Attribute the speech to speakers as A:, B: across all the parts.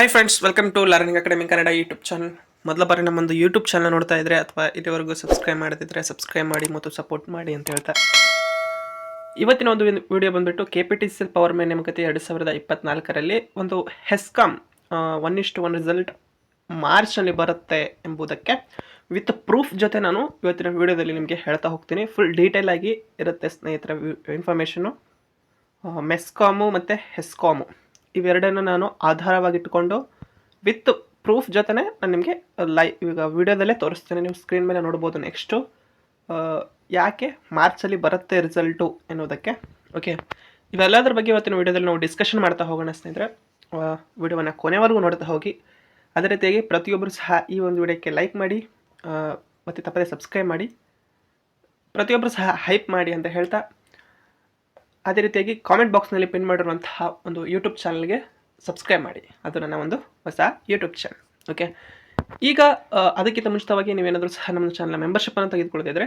A: Hi friends welcome to learning academy Kannada YouTube channel ಮೊದಲ ಬಾರಿ ನಮ್ಮೊಂದು YouTube channel ನೋಡ್ತಾ ಇದ್ರೆ ಅಥವಾ ಇದುವರೆಗೂ ಸಬ್ಸ್ಕ್ರೈಬ್ ಮಾಡದಿದ್ರೆ ಸಬ್ಸ್ಕ್ರೈಬ್ ಮಾಡಿ ಮತ್ತು ಸಪೋರ್ಟ್ ಮಾಡಿ ಅಂತ ಹೇಳ್ತಾ. ಇವತ್ತಿನ ಒಂದು ವಿಡಿಯೋ ಬಂದುಬಿಟ್ಟು K P T C power man ನೇಮಕತೆ ಎರಡು ಸಾವಿರದ ಇಪ್ಪತ್ನಾಲ್ಕರಲ್ಲಿ ಒಂದು ಹೆಸ್ಕಾಮ್ ಒನ್ ಇಷ್ಟು ಒನ್ ರಿಸಲ್ಟ್ ಮಾರ್ಚ್ನಲ್ಲಿ ಬರುತ್ತೆ ಎಂಬುದಕ್ಕೆ ವಿತ್ ಪ್ರೂಫ್ ಜೊತೆ ನಾನು ಇವತ್ತಿನ ವಿಡಿಯೋದಲ್ಲಿ ನಿಮಗೆ ಹೇಳ್ತಾ ಹೋಗ್ತೀನಿ. ಫುಲ್ ಡೀಟೇಲ್ ಆಗಿ ಇರುತ್ತೆ ಸ್ನೇಹಿತರ ಇನ್ಫಾರ್ಮೇಷನು ಮೆಸ್ಕಾಮು ಮತ್ತು ಹೆಸ್ಕಾಮು ಇವೆರಡನ್ನು ನಾನು ಆಧಾರವಾಗಿಟ್ಟುಕೊಂಡು ವಿತ್ ಪ್ರೂಫ್ ಜೊತೆನೇ ನಾನು ನಿಮಗೆ ಲೈ, ಈಗ ವಿಡಿಯೋದಲ್ಲೇ ತೋರಿಸ್ತೇನೆ. ನೀವು ಸ್ಕ್ರೀನ್ ಮೇಲೆ ನೋಡ್ಬೋದು ನೆಕ್ಸ್ಟು. ಯಾಕೆ ಮಾರ್ಚಲ್ಲಿ ಬರುತ್ತೆ ರಿಸಲ್ಟು ಎನ್ನುವುದಕ್ಕೆ? ಓಕೆ. ಇವೆಲ್ಲದರ ಬಗ್ಗೆ ಇವತ್ತಿನ ವಿಡಿಯೋದಲ್ಲಿ ನಾವು ಡಿಸ್ಕಷನ್ ಮಾಡ್ತಾ ಹೋಗೋಣ ಸ್ನೇಹಿತರೆ. ವಿಡಿಯೋವನ್ನು ಕೊನೆವರೆಗೂ ನೋಡ್ತಾ ಹೋಗಿ. ಅದೇ ರೀತಿಯಾಗಿ ಪ್ರತಿಯೊಬ್ಬರು ಸಹ ಈ ಒಂದು ವಿಡಿಯೋಕ್ಕೆ ಲೈಕ್ ಮಾಡಿ ಮತ್ತು ತಪ್ಪದೆ ಸಬ್ಸ್ಕ್ರೈಬ್ ಮಾಡಿ. ಪ್ರತಿಯೊಬ್ಬರು ಸಹ ಹೈಪ್ ಮಾಡಿ ಅಂತ ಹೇಳ್ತಾ ಅದೇ ರೀತಿಯಾಗಿ ಕಾಮೆಂಟ್ ಬಾಕ್ಸ್ನಲ್ಲಿ ಪಿನ್ ಮಾಡಿರುವಂತಹ ಒಂದು ಯೂಟ್ಯೂಬ್ ಚಾನಲ್ಗೆ ಸಬ್ಸ್ಕ್ರೈಬ್ ಮಾಡಿ. ಅದು ನನ್ನ ಒಂದು ಹೊಸ ಯೂಟ್ಯೂಬ್ ಚಾನಲ್ ಓಕೆ ಈಗ ಅದಕ್ಕಿಂತ ಮುಂಚಿತವಾಗಿ ನೀವೇನಾದರೂ ಸಹ ನಮ್ಮ ಚಾನಲ್ನ ಮೆಂಬರ್ಶಿಪ್ಪನ್ನು ತೆಗೆದುಕೊಳ್ಳೋದಿದ್ರೆ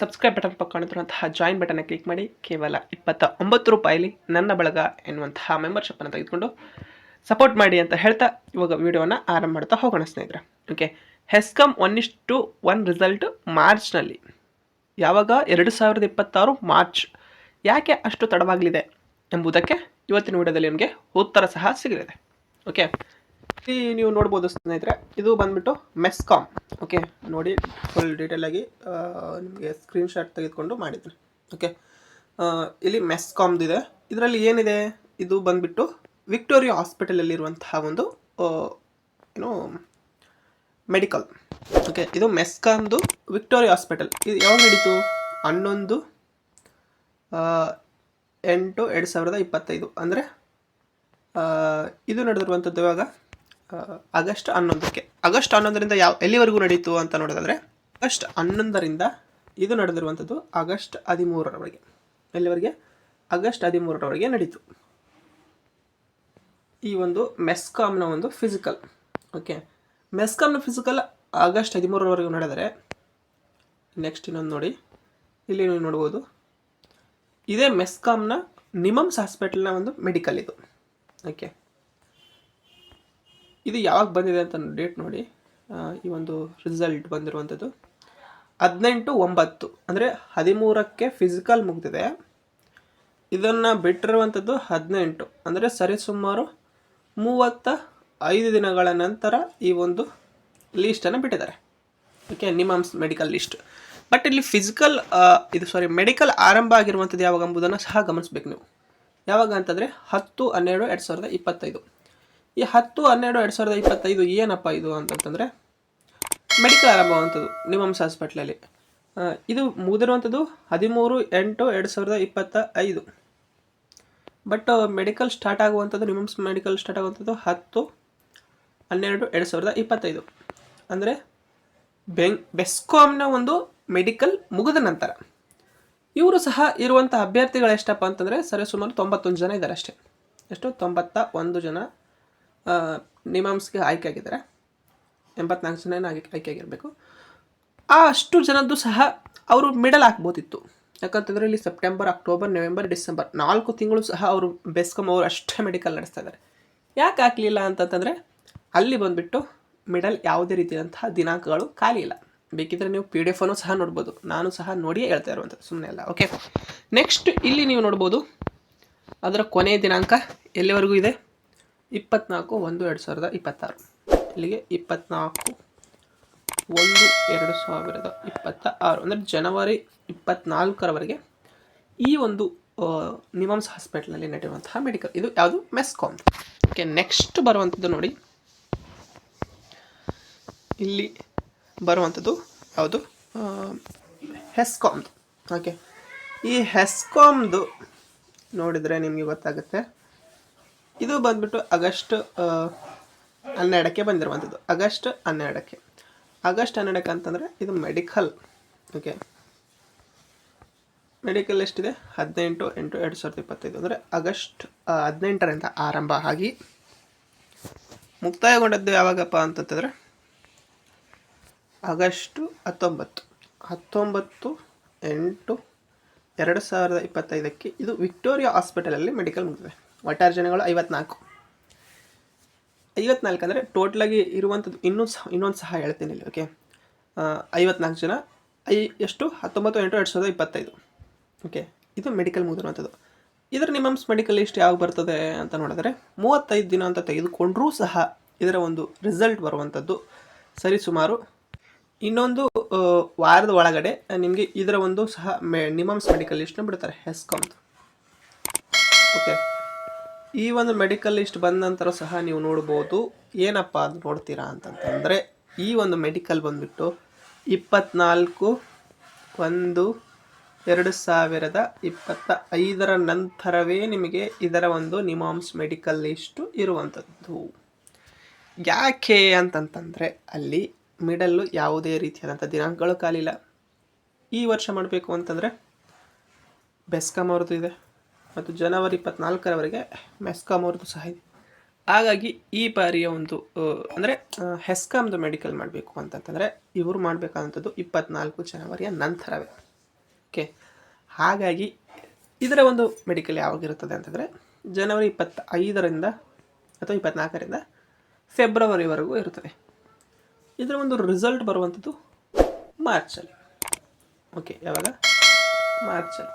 A: ಸಬ್ಸ್ಕ್ರೈಬ್ ಬಟನ್ ಪಕ್ಕ ಜಾಯಿನ್ ಬಟನ್ನ ಕ್ಲಿಕ್ ಮಾಡಿ. ಕೇವಲ ಇಪ್ಪತ್ತ ಒಂಬತ್ತು ರೂಪಾಯಿಲಿ ನನ್ನ ಬಳಗ ಎನ್ನುವಂತಹ ಮೆಂಬರ್ಶಿಪ್ಪನ್ನು ತೆಗೆದುಕೊಂಡು ಸಪೋರ್ಟ್ ಮಾಡಿ ಅಂತ ಹೇಳ್ತಾ ಇವಾಗ ವಿಡಿಯೋನ ಆರಂಭ ಮಾಡ್ತಾ ಹೋಗೋಣ ಸ್ನೇಹಿತರೆ. Okay HESCOM one is to one result ಮಾರ್ಚ್ನಲ್ಲಿ ಯಾವಾಗ? ಎರಡು ಸಾವಿರದ ಇಪ್ಪತ್ತಾರು ಮಾರ್ಚ್ ಯಾಕೆ ಅಷ್ಟು ತಡವಾಗಲಿದೆ ಎಂಬುದಕ್ಕೆ ಇವತ್ತಿನ ವಿಡಿಯೋದಲ್ಲಿ ನಿಮಗೆ ಉತ್ತರ ಸಹ ಸಿಗಲಿದೆ. ಓಕೆ ಇಲ್ಲಿ ನೀವು ನೋಡ್ಬೋದು ಸ್ನೇಹಿತರೆ, ಇದು ಬಂದ್ಬಿಟ್ಟು ಮೆಸ್ಕಾಮ್ ಓಕೆ ನೋಡಿ ಫುಲ್ ಡೀಟೇಲಾಗಿ ನಿಮಗೆ ಸ್ಕ್ರೀನ್ಶಾಟ್ ತೆಗೆದುಕೊಂಡು ಮಾಡಿದ್ದೀನಿ. ಓಕೆ ಇಲ್ಲಿ ಮೆಸ್ಕಾಮ್ದಿದೆ ಇದರಲ್ಲಿ ಏನಿದೆ? ಇದು ಬಂದ್ಬಿಟ್ಟು ವಿಕ್ಟೋರಿಯಾ ಹಾಸ್ಪಿಟಲಲ್ಲಿರುವಂತಹ ಒಂದು ಏನು ಮೆಡಿಕಲ್ ಓಕೆ ಇದು ಮೆಸ್ಕಾಮ್ದು ವಿಕ್ಟೋರಿಯಾ ಹಾಸ್ಪಿಟಲ್ ಇದು ಯಾವಾಗ ನಡೀತು? ಹನ್ನೊಂದು ಎಂಟು ಎರಡು ಸಾವಿರದ ಇಪ್ಪತ್ತೈದು ಅಂದರೆ ಇದು ನಡೆದಿರುವಂಥದ್ದು ಇವಾಗ ಆಗಸ್ಟ್ ಹನ್ನೊಂದಕ್ಕೆ. ಆಗಸ್ಟ್ ಹನ್ನೊಂದರಿಂದ ಯಾವ, ಎಲ್ಲಿವರೆಗೂ ನಡೀತು ಅಂತ ನೋಡೋದಾದರೆ, ಆಗಸ್ಟ್ ಹನ್ನೊಂದರಿಂದ ಇದು ನಡೆದಿರುವಂಥದ್ದು ಆಗಸ್ಟ್ ಹದಿಮೂರರವರೆಗೆ. ಎಲ್ಲಿವರೆಗೆ? ಆಗಸ್ಟ್ ಹದಿಮೂರರವರೆಗೆ ನಡೀತು. ಈ ಒಂದು ಮೆಸ್ಕಾಮ್ನ ಒಂದು ಫಿಸಿಕಲ್, ಓಕೆ? ಮೆಸ್ಕಾಮ್ನ ಫಿಸಿಕಲ್ ಆಗಸ್ಟ್ ಹದಿಮೂರರವರೆಗೂ ನಡೆದರೆ, ನೆಕ್ಸ್ಟ್ ಇನ್ನೊಂದು ನೋಡಿ, ಇಲ್ಲಿ ನೀವು ನೋಡ್ಬೋದು. ಇದೇ ಮೆಸ್ಕಾಮ್ನ ನಿಮಮ್ಸ್ ಹಾಸ್ಪಿಟಲ್ನ ಒಂದು ಮೆಡಿಕಲ್ ಇದು. ಓಕೆ ಇದು ಯಾವಾಗ ಬಂದಿದೆ ಅಂತ ಡೇಟ್ ನೋಡಿ. ಈ ಒಂದು ರಿಸಲ್ಟ್ ಬಂದಿರುವಂಥದ್ದು. ಹದಿನೆಂಟು ಒಂಬತ್ತು, ಅಂದರೆ ಹದಿಮೂರಕ್ಕೆ ಫಿಸಿಕಲ್ ಮುಗಿದಿದೆ. ಇದನ್ನು ಬಿಟ್ಟಿರುವಂಥದ್ದು ಹದಿನೆಂಟು, ಅಂದರೆ ಸರಿಸುಮಾರು ಮೂವತ್ತ ಐದು ದಿನಗಳ ನಂತರ ಈ ಒಂದು ಲೀಸ್ಟನ್ನು ಬಿಟ್ಟಿದ್ದಾರೆ. ಓಕೆ ನಿಮಮ್ಸ್ ಮೆಡಿಕಲ್ ಲಿಸ್ಟ್ ಬಟ್ ಇಲ್ಲಿ ಫಿಸಿಕಲ್ ಇದು ಸಾರಿ ಮೆಡಿಕಲ್ ಆರಂಭ ಆಗಿರುವಂಥದ್ದು ಯಾವಾಗ ಎಂಬುದನ್ನು ಸಹ ಗಮನಿಸ್ಬೇಕು ನೀವು. ಯಾವಾಗ ಅಂತಂದರೆ ಹತ್ತು, ಹನ್ನೆರಡು, ಎರಡು ಸಾವಿರದ ಇಪ್ಪತ್ತೈದು. ಈ ಹತ್ತು, ಹನ್ನೆರಡು, ಎರಡು ಸಾವಿರದ ಇಪ್ಪತ್ತೈದು ಏನಪ್ಪ ಇದು ಅಂತಂತಂದರೆ ಮೆಡಿಕಲ್ ಆರಂಭವಂಥದ್ದು ನಿಮ್ಮಂಸ ಹಾಸ್ಪಿಟ್ಲಲ್ಲಿ ಇದು ಮುಗಿದಿರುವಂಥದ್ದು ಹದಿಮೂರು, ಎಂಟು, ಎರಡು ಸಾವಿರದ ಇಪ್ಪತ್ತ ಐದು ಬಟ್ ಮೆಡಿಕಲ್ ಸ್ಟಾರ್ಟ್ ಆಗುವಂಥದ್ದು ನಿಮಮ್ಸ್ ಮೆಡಿಕಲ್ ಸ್ಟಾರ್ಟ್ ಆಗುವಂಥದ್ದು ಹತ್ತು, ಹನ್ನೆರಡು, ಎರಡು ಸಾವಿರದ ಇಪ್ಪತ್ತೈದು. ಅಂದರೆ ಬೆಂಗ್ ಬೆಸ್ಕಾಮ್ನ ಒಂದು ಮೆಡಿಕಲ್ ಮುಗಿದ ನಂತರ. ಇವರು ಸಹ ಇರುವಂಥ ಅಭ್ಯರ್ಥಿಗಳು ಎಷ್ಟಪ್ಪ ಅಂತಂದರೆ ಸರಿಸುಮಾರು ತೊಂಬತ್ತೊಂದು ಜನ ಇದ್ದಾರೆ ಅಷ್ಟೇ. ಎಷ್ಟು? ತೊಂಬತ್ತ ಒಂದು ಜನ ನಿಮಾಮ್ಸ್ಗೆ ಆಯ್ಕೆ ಆಗಿದ್ದಾರೆ. ಎಂಬತ್ನಾಲ್ಕು ಜನ ಏನು ಆಯ್ಕೆ ಆಗಿರಬೇಕು. ಆ ಅಷ್ಟು ಜನದ್ದು ಸಹ ಅವರು ಮಿಡಲ್ ಹಾಕ್ಬೋದಿತ್ತು ಯಾಕಂತಂದರೆ ಇಲ್ಲಿ ಸೆಪ್ಟೆಂಬರ್, ಅಕ್ಟೋಬರ್, ನವೆಂಬರ್, ಡಿಸೆಂಬರ್ ನಾಲ್ಕು ತಿಂಗಳು ಸಹ ಅವರು ಬೆಸ್ಕಮ್ ಅವರು ಅಷ್ಟೇ ಮೆಡಿಕಲ್ ನಡೆಸ್ತಾ ಇದ್ದಾರೆ. ಯಾಕೆ ಹಾಕಲಿಲ್ಲ ಅಂತಂತಂದರೆ ಅಲ್ಲಿ ಬಂದುಬಿಟ್ಟು ಮಿಡಲ್ ಯಾವುದೇ ರೀತಿಯಾದಂತಹ ದಿನಾಂಕಗಳು ಖಾಲಿ ಇಲ್ಲ. ಬೇಕಿದ್ರೆ ನೀವು ಪಿ ಡಿ ಎಫ್ ಅನ್ನು ಸಹ ನೋಡ್ಬೋದು. ನಾನು ಸಹ ನೋಡಿಯೇ ಹೇಳ್ತಾ ಇರುವಂಥದ್ದು ಸುಮ್ಮನೆ ಅಲ್ಲ ಓಕೆ ನೆಕ್ಸ್ಟ್ ಇಲ್ಲಿ ನೀವು ನೋಡ್ಬೋದು, ಅದರ ಕೊನೆಯ ದಿನಾಂಕ ಎಲ್ಲಿವರೆಗೂ ಇದೆ? ಇಪ್ಪತ್ನಾಲ್ಕು ಒಂದು ಎರಡು ಸಾವಿರದ ಇಪ್ಪತ್ತಾರು. ಇಲ್ಲಿಗೆ ಇಪ್ಪತ್ನಾಲ್ಕು ಒಂದು ಎರಡು ಸಾವಿರದ ಇಪ್ಪತ್ತ ಆರು ಅಂದರೆ ಜನವರಿ ಇಪ್ಪತ್ನಾಲ್ಕರವರೆಗೆ ಈ ಒಂದು ನಿಮಮ್ಸ್ ಹಾಸ್ಪಿಟ್ಲಲ್ಲಿ ನಡೆಯುವಂತಹ ಮೆಡಿಕಲ್ ಇದು ಯಾವುದು? ಮೆಸ್ಕಾಮ್ ಓಕೆ ನೆಕ್ಸ್ಟ್ ಬರುವಂಥದ್ದು ನೋಡಿ. ಇಲ್ಲಿ ಬರುವಂಥದ್ದು? ಯಾವುದು? ಹೆಸ್ಕಾಮ್ದು ಓಕೆ ಈ ಹೆಸ್ಕಾಮ್ದು ನೋಡಿದರೆ ನಿಮಗೆ ಗೊತ್ತಾಗುತ್ತೆ. ಇದು ಬಂದ್ಬಿಟ್ಟು ಆಗಸ್ಟ್ ಹನ್ನೆರಡಕ್ಕೆ ಬಂದಿರುವಂಥದ್ದು. ಆಗಸ್ಟ್ ಹನ್ನೆರಡಕ್ಕೆ. ಆಗಸ್ಟ್ ಹನ್ನೆರಡಕ್ಕೆ ಅಂತಂದರೆ ಇದು ಮೆಡಿಕಲ್. ಓಕೆ ಮೆಡಿಕಲ್ ಎಷ್ಟಿದೆ? ಹದಿನೆಂಟು ಎಂಟು ಎರಡು ಸಾವಿರದ ಇಪ್ಪತ್ತೈದು. ಅಂದರೆ ಆಗಸ್ಟ್ ಹದಿನೆಂಟರಿಂದ ಆರಂಭ ಆಗಿ ಮುಕ್ತಾಯಗೊಂಡದ್ದು ಯಾವಾಗಪ್ಪ ಅಂತಂತಂದರೆ ಆಗಸ್ಟು ಹತ್ತೊಂಬತ್ತು. ಹತ್ತೊಂಬತ್ತು, ಎಂಟು, ಎರಡು ಸಾವಿರದ ಇಪ್ಪತ್ತೈದಕ್ಕೆ ಇದು ವಿಕ್ಟೋರಿಯಾ ಹಾಸ್ಪಿಟಲಲ್ಲಿ ಮೆಡಿಕಲ್ ಮುಗಿದಿದೆ. ಒಟ್ಟಾರು ಜನಗಳು ಐವತ್ನಾಲ್ಕು. ಐವತ್ನಾಲ್ಕು ಅಂದರೆ ಟೋಟ್ಲಾಗಿ ಇರುವಂಥದ್ದು ಇನ್ನೂ ಸಹ ಇನ್ನೊಂದು ಸಹ ಹೇಳ್ತೀನಿ ಇಲ್ಲಿ ಓಕೆ ಐವತ್ನಾಲ್ಕು ಜನ, ಐ, ಎಷ್ಟು? ಹತ್ತೊಂಬತ್ತು, ಎಂಟು, ಎರಡು ಸಾವಿರದ ಇಪ್ಪತ್ತೈದು. ಓಕೆ ಇದು ಮೆಡಿಕಲ್ ಮುಗಿದಿರುವಂಥದ್ದು. ಇದರ ನಿಮಮ್ಸ್ ಮೆಡಿಕಲ್ ಲಿಸ್ಟ್ ಯಾವಾಗ ಬರ್ತದೆ ಅಂತ ನೋಡಿದ್ರೆ ಮೂವತ್ತೈದು ದಿನ ಅಂತ ತೆಗೆದುಕೊಂಡರೂ ಸಹ ಇದರ ಒಂದು ರಿಸಲ್ಟ್ ಬರುವಂಥದ್ದು ಸರಿಸುಮಾರು ಇನ್ನೊಂದು ವಾರದ ಒಳಗಡೆ ನಿಮಗೆ ಇದರ ಒಂದು ಸಹ ಮೆ, ನಿಮಮ್ಸ್ ಮೆಡಿಕಲ್ ಲಿಸ್ಟ್ನ ಬಿಡ್ತಾರೆ ಹೆಸ್ಕಾಮ್ದು ಓಕೆ ಈ ಒಂದು ಮೆಡಿಕಲ್ ಲಿಸ್ಟ್ ಬಂದ ನಂತರ ಸಹ ನೀವು ನೋಡ್ಬೋದು, ಏನಪ್ಪ ಅದು ನೋಡ್ತೀರಾ ಅಂತಂತಂದರೆ, ಈ ಒಂದು ಮೆಡಿಕಲ್ ಬಂದ್ಬಿಟ್ಟು ಇಪ್ಪತ್ನಾಲ್ಕು, ಒಂದು, ಎರಡು ಸಾವಿರದ ಇಪ್ಪತ್ತ ಐದರ ನಂತರವೇ ನಿಮಗೆ ಇದರ ಒಂದು ನಿಮಾಮ್ಸ್ ಮೆಡಿಕಲ್ ಲಿಸ್ಟು ಇರುವಂಥದ್ದು ಯಾಕೆ ಅಂತಂತಂದರೆ, ಅಲ್ಲಿ ಮಿಡಲ್ಲು ಯಾವುದೇ ರೀತಿಯಾದಂಥ ದಿನಾಂಕಗಳು ಖಾಲಿಲ್ಲ ಈ ವರ್ಷ ಮಾಡಬೇಕು ಅಂತಂದರೆ ಬೆಸ್ಕಾಮ್ ಅವ್ರದ್ದು ಇದೆ ಮತ್ತು ಜನವರಿ ಇಪ್ಪತ್ನಾಲ್ಕರವರೆಗೆ ಮೆಸ್ಕಾಮ್ ಅವ್ರದ್ದು ಸಹ ಇದೆ. ಹಾಗಾಗಿ ಈ ಬಾರಿಯ ಒಂದು ಅಂದರೆ ಹೆಸ್ಕಾಮ್ದು ಮೆಡಿಕಲ್ ಮಾಡಬೇಕು ಅಂತಂತಂದರೆ ಇವರು ಮಾಡಬೇಕಾದಂಥದ್ದು ಇಪ್ಪತ್ನಾಲ್ಕು ಜನವರಿಯ ನಂತರವೇ. ಓಕೆ? ಹಾಗಾಗಿ ಇದರ ಒಂದು ಮೆಡಿಕಲ್ ಯಾವಾಗಿರುತ್ತದೆ ಅಂತಂದರೆ ಜನವರಿ ಇಪ್ಪತ್ತ ಐದರಿಂದ ಅಥವಾ ಇಪ್ಪತ್ನಾಲ್ಕರಿಂದ ಫೆಬ್ರವರಿವರೆಗೂ ಇರುತ್ತದೆ. ಇದರ ಒಂದು ರಿಸಲ್ಟ್ ಬರುವಂಥದ್ದು ಮಾರ್ಚಲ್ಲಿ ಓಕೆ ಯಾವಾಗ? ಮಾರ್ಚಲ್ಲಿ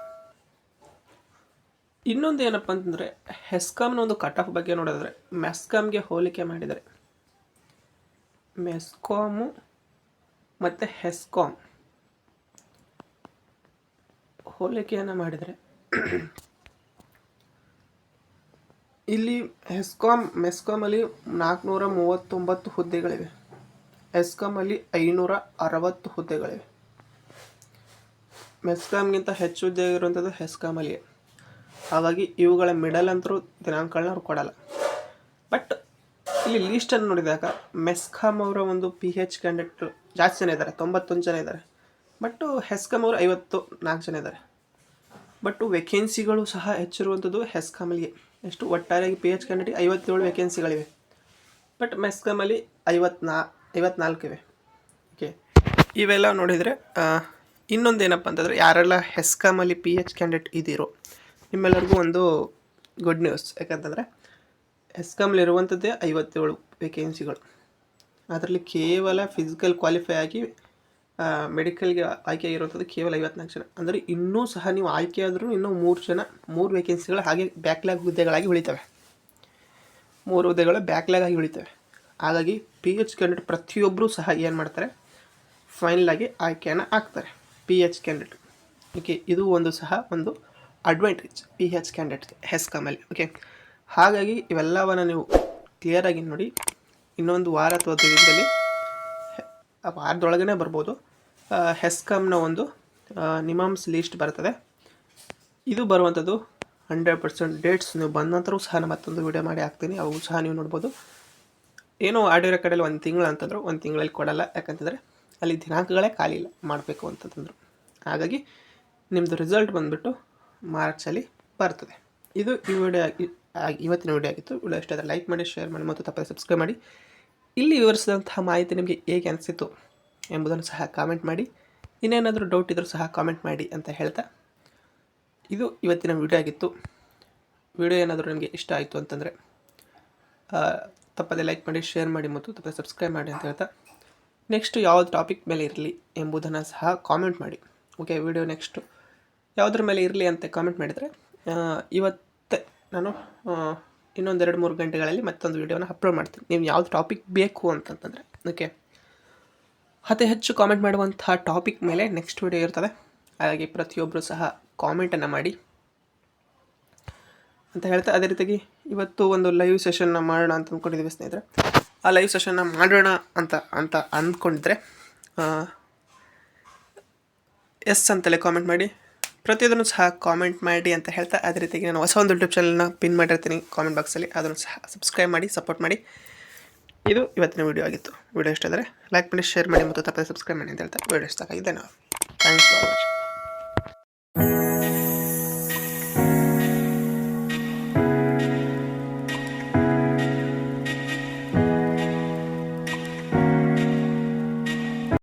A: ಇನ್ನೊಂದು ಏನಪ್ಪ ಅಂತಂದರೆ ಹೆಸ್ಕಾಮ್ನ ಒಂದು ಕಟ್ ಆಫ್ ಬಗ್ಗೆ ನೋಡಿದ್ರೆ ಮೆಸ್ಕಾಮ್ಗೆ ಹೋಲಿಕೆ ಮಾಡಿದರೆ ಮೆಸ್ಕಾಮು ಮತ್ತು ಹೆಸ್ಕಾಮ್ ಹೋಲಿಕೆಯನ್ನು ಮಾಡಿದರೆ, ಇಲ್ಲಿ ಹೆಸ್ಕಾಮ್ ಮೆಸ್ಕಾಮಲ್ಲಿ ನಾಲ್ಕುನೂರ ಮೂವತ್ತೊಂಬತ್ತು ಹುದ್ದೆಗಳಿವೆ. ಹೆಸ್ಕಾಮಲ್ಲಿ ಐನೂರ ಅರವತ್ತು ಹುದ್ದೆಗಳಿವೆ. ಮೆಸ್ಕಾಮ್ಗಿಂತ ಹೆಚ್ಚು ಹುದ್ದೆ ಇರುವಂಥದ್ದು ಹೆಸ್ಕಾಮಲ್ಲಿ ಹಾಗಾಗಿ ಇವುಗಳ ಮಿಡಲ್ ಅಂತರೂ ದಿನಾಂಕಗಳನ್ನ ಅವ್ರು ಕೊಡಲ್ಲ. ಬಟ್ ಇಲ್ಲಿ ಲೀಸ್ಟನ್ನು ನೋಡಿದಾಗ ಮೆಸ್ಕಾಮ್ ಅವರ ಒಂದು ಪಿ ಹೆಚ್ ಕ್ಯಾಂಡಿಡೇಟ್ ಜಾಸ್ತಿ ಜನ ಇದ್ದಾರೆ, ತೊಂಬತ್ತೊಂದು ಜನ ಇದ್ದಾರೆ. ಬಟ್ ಹೆಸ್ಕಾಮ್ ಅವರು ಐವತ್ತು ನಾಲ್ಕು ಜನ ಇದ್ದಾರೆ. ಬಟ್ ವೆಕೆನ್ಸಿಗಳು ಸಹ ಹೆಚ್ಚಿರುವಂಥದ್ದು ಹೆಸ್ಕಾಮಲ್ಲಿ ಎಷ್ಟು ಒಟ್ಟಾರೆಯಾಗಿ ಪಿ ಎಚ್ ಕ್ಯಾಂಡಿಡೇಟ್ ಐವತ್ತೇಳು ವೆಕೆನ್ಸಿಗಳಿವೆ ಬಟ್ ಮೆಸ್ಕಾಮಲ್ಲಿ ಐವತ್ನಾ ಐವತ್ನಾಲ್ಕು ಇವೆ ಓಕೆ ಇವೆಲ್ಲ ನೋಡಿದರೆ ಇನ್ನೊಂದು ಏನಪ್ಪ ಅಂತಂದರೆ, ಯಾರೆಲ್ಲ ಹೆಸ್ಕಾಮಲ್ಲಿ ಪಿ ಎಚ್ ಕ್ಯಾಂಡಿಡೇಟ್ ಇದ್ದೀರೋ, ನಿಮ್ಮೆಲ್ಲರಿಗೂ ಒಂದು ಗುಡ್ ನ್ಯೂಸ್ ಯಾಕಂತಂದರೆ ಹೆಸ್ಕಾಮಲ್ಲಿರುವಂಥದ್ದೇ ಐವತ್ತೇಳು ವೇಕೆನ್ಸಿಗಳು ಅದರಲ್ಲಿ ಕೇವಲ ಫಿಸಿಕಲ್ ಕ್ವಾಲಿಫೈ ಆಗಿ ಮೆಡಿಕಲ್ಗೆ ಆಯ್ಕೆ ಆಗಿರುವಂಥದ್ದು ಕೇವಲ ಐವತ್ನಾಲ್ಕು ಜನ. ಅಂದರೆ ಇನ್ನೂ ಸಹ ನೀವು ಆಯ್ಕೆ ಆದರೂ ಇನ್ನೂ ಮೂರು ಜನ, ಮೂರು ವೇಕೆನ್ಸಿಗಳು ಹಾಗೆ ಬ್ಯಾಕ್ಲಾಗ್ ಹುದ್ದೆಗಳಾಗಿ ಉಳಿತವೆ. ಮೂರು ಹುದ್ದೆಗಳು ಬ್ಯಾಕ್ಲಾಗ್ ಆಗಿ ಉಳಿತವೆ. ಹಾಗಾಗಿ ಪಿ ಎಚ್ ಕ್ಯಾಂಡಿಡೇಟ್ ಪ್ರತಿಯೊಬ್ಬರೂ ಸಹ ಏನು ಮಾಡ್ತಾರೆ? ಫೈನಲ್ ಆಗಿ ಆಯ್ಕೆಯನ್ನು ಹಾಕ್ತಾರೆ. ಪಿ ಎಚ್ ಕ್ಯಾಂಡಿಡೇಟ್ ಓಕೆ ಇದು ಒಂದು ಸಹ ಒಂದು ಅಡ್ವಾಂಟೇಜ್ ಪಿ ಎಚ್ ಕ್ಯಾಂಡಿಡೇಟ್ಗೆ ಹೆಸ್ಕಾಮಲ್ಲಿ ಓಕೆ ಹಾಗಾಗಿ ಇವೆಲ್ಲವನ್ನು ನೀವು ಕ್ಲಿಯರಾಗಿ ನೋಡಿ. ಇನ್ನೊಂದು ವಾರ ಅಥವಾ ದಿನದಲ್ಲಿ ವಾರದೊಳಗೇ ಬರ್ಬೋದು. ಹೆಸ್ಕಾಮ್ನ ಒಂದು ನಿಮಮ್ಸ್ ಲೀಸ್ಟ್ ಬರ್ತದೆ. ಇದು ಬರುವಂಥದ್ದು ಹಂಡ್ರೆಡ್ ಪರ್ಸೆಂಟ್ ಡೇಟ್ಸ್ ನೀವು ಬಂದ ನಂತರೂ ಸಹ ಮತ್ತೊಂದು ವಿಡಿಯೋ ಮಾಡಿ ಹಾಕ್ತೀನಿ. ಅವು ಸಹ ನೀವು ನೋಡ್ಬೋದು. ಏನೋ ಆಡಿರೋ ಕಡೆಯಲ್ಲಿ ಒಂದು ತಿಂಗಳು ಅಂತಂದ್ರು, ಒಂದು ತಿಂಗಳಲ್ಲಿ ಕೊಡಲ್ಲ. ಯಾಕಂತಂದರೆ ಅಲ್ಲಿ ದಿನಾಂಕಗಳೇ ಖಾಲಿ ಇಲ್ಲ ಮಾಡಬೇಕು ಅಂತಂತಂದರು ಹಾಗಾಗಿ ನಿಮ್ಮದು ರಿಸಲ್ಟ್ ಬಂದುಬಿಟ್ಟು ಮಾರ್ಚಲ್ಲಿ ಬರ್ತದೆ. ಇದು ಈ ವಿಡಿಯೋ ಇವತ್ತಿನ ವಿಡಿಯೋ ಆಗಿತ್ತು. ವಿಡಿಯೋ ಇಷ್ಟ ಆದರೆ ಲೈಕ್ ಮಾಡಿ ಶೇರ್ ಮಾಡಿ ಮತ್ತು ತಪ್ಪದೆ ಸಬ್ಸ್ಕ್ರೈಬ್ ಮಾಡಿ. ಇಲ್ಲಿ ವಿವರಿಸಿದಂತಹ ಮಾಹಿತಿ ನಿಮಗೆ ಹೇಗೆ ಅನಿಸಿತು ಎಂಬುದನ್ನು ಸಹ ಕಾಮೆಂಟ್ ಮಾಡಿ. ಇನ್ನೇನಾದರೂ ಡೌಟ್ ಇದ್ದರೂ ಸಹ ಕಾಮೆಂಟ್ ಮಾಡಿ ಅಂತ ಹೇಳ್ತಾ ಇದು ಇವತ್ತಿನ ವಿಡಿಯೋ ಆಗಿತ್ತು. ವಿಡಿಯೋ ಏನಾದರೂ ನಿಮಗೆ ಇಷ್ಟ ಆಯಿತು ಅಂತಂದರೆ ತಪ್ಪದೆ ಲೈಕ್ ಮಾಡಿ ಶೇರ್ ಮಾಡಿ ಮತ್ತು ತಪ್ಪದೆ ಸಬ್ಸ್ಕ್ರೈಬ್ ಮಾಡಿ ಅಂತ ಹೇಳ್ತಾ ನೆಕ್ಸ್ಟ್ ಯಾವ ಟಾಪಿಕ್ ಮೇಲೆ ಇರಲಿ ಎಂಬುದನ್ನು ಸಹ ಕಾಮೆಂಟ್ ಮಾಡಿ. ಓಕೆ ವಿಡಿಯೋ ನೆಕ್ಸ್ಟು ಯಾವುದ್ರ ಮೇಲೆ ಇರಲಿ ಅಂತ ಕಾಮೆಂಟ್ ಮಾಡಿದರೆ ಇವತ್ತೇ ನಾನು ಇನ್ನೊಂದೆರಡು ಮೂರು ಗಂಟೆಗಳಲ್ಲಿ ಮತ್ತೊಂದು ವೀಡಿಯೋನ ಅಪ್ಲೋಡ್ ಮಾಡ್ತೀನಿ. ನೀವು ಯಾವ್ದು ಟಾಪಿಕ್ ಬೇಕು ಅಂತಂತಂದರೆ ಓಕೆ ಅತಿ ಹೆಚ್ಚು ಕಾಮೆಂಟ್ ಮಾಡುವಂತಹ ಟಾಪಿಕ್ ಮೇಲೆ ನೆಕ್ಸ್ಟ್ ವಿಡಿಯೋ ಇರ್ತದೆ. ಹಾಗಾಗಿ ಪ್ರತಿಯೊಬ್ಬರು ಸಹ ಕಾಮೆಂಟನ್ನು ಮಾಡಿ. ಅಂತ ಹೇಳ್ತಾ ಅದೇ ರೀತಿಯಾಗಿ ಇವತ್ತು ಒಂದು ಲೈವ್ ಸೆಷನ್ನ ಮಾಡೋಣ ಅಂತ ಅಂದ್ಕೊಂಡಿದ್ದೀವಿ ಸ್ನೇಹಿತರೆ. ಆ ಲೈವ್ ಸೆಷನ್ನ ಮಾಡೋಣ ಅಂತ ಅಂತ ಅಂದ್ಕೊಂಡಿದ್ರೆ ಎಸ್ ಅಂತಲೇ ಕಾಮೆಂಟ್ ಮಾಡಿ. ಪ್ರತಿಯೊಂದನ್ನು ಸಹ ಕಾಮೆಂಟ್ ಮಾಡಿ ಅಂತ ಹೇಳ್ತಾ ಅದೇ ರೀತಿಯಾಗಿ ನಾನು ಹೊಸ ಒಂದು ಯೂಟ್ಯೂಬ್ ಚಾನಲ್ನ ಪಿನ್ ಮಾಡಿರ್ತೀನಿ. ಕಾಮೆಂಟ್ ಬಾಕ್ಸಲ್ಲಿ ಅದನ್ನು ಸಹ ಸಬ್ಸ್ಕ್ರೈಬ್ ಮಾಡಿ ಸಪೋರ್ಟ್ ಮಾಡಿ. ಇದು ಇವತ್ತಿನ ವಿಡಿಯೋ ಆಗಿತ್ತು. ವೀಡಿಯೋ ಇಷ್ಟ ಆದರೆ ಲೈಕ್ ಮಾಡಿ ಶೇರ್ ಮಾಡಿ ಮತ್ತು ತಪ್ಪದೆ ಸಬ್ಸ್ಕ್ರೈಬ್ ಮಾಡಿ ಅಂತ ಹೇಳ್ತಾ ವೀಡಿಯೋ ಇಷ್ಟ ಆಗಿದೆ ನಾವು ಥ್ಯಾಂಕ್ಸ್ ಫಾರ್ ವಾಚಿಂಗ್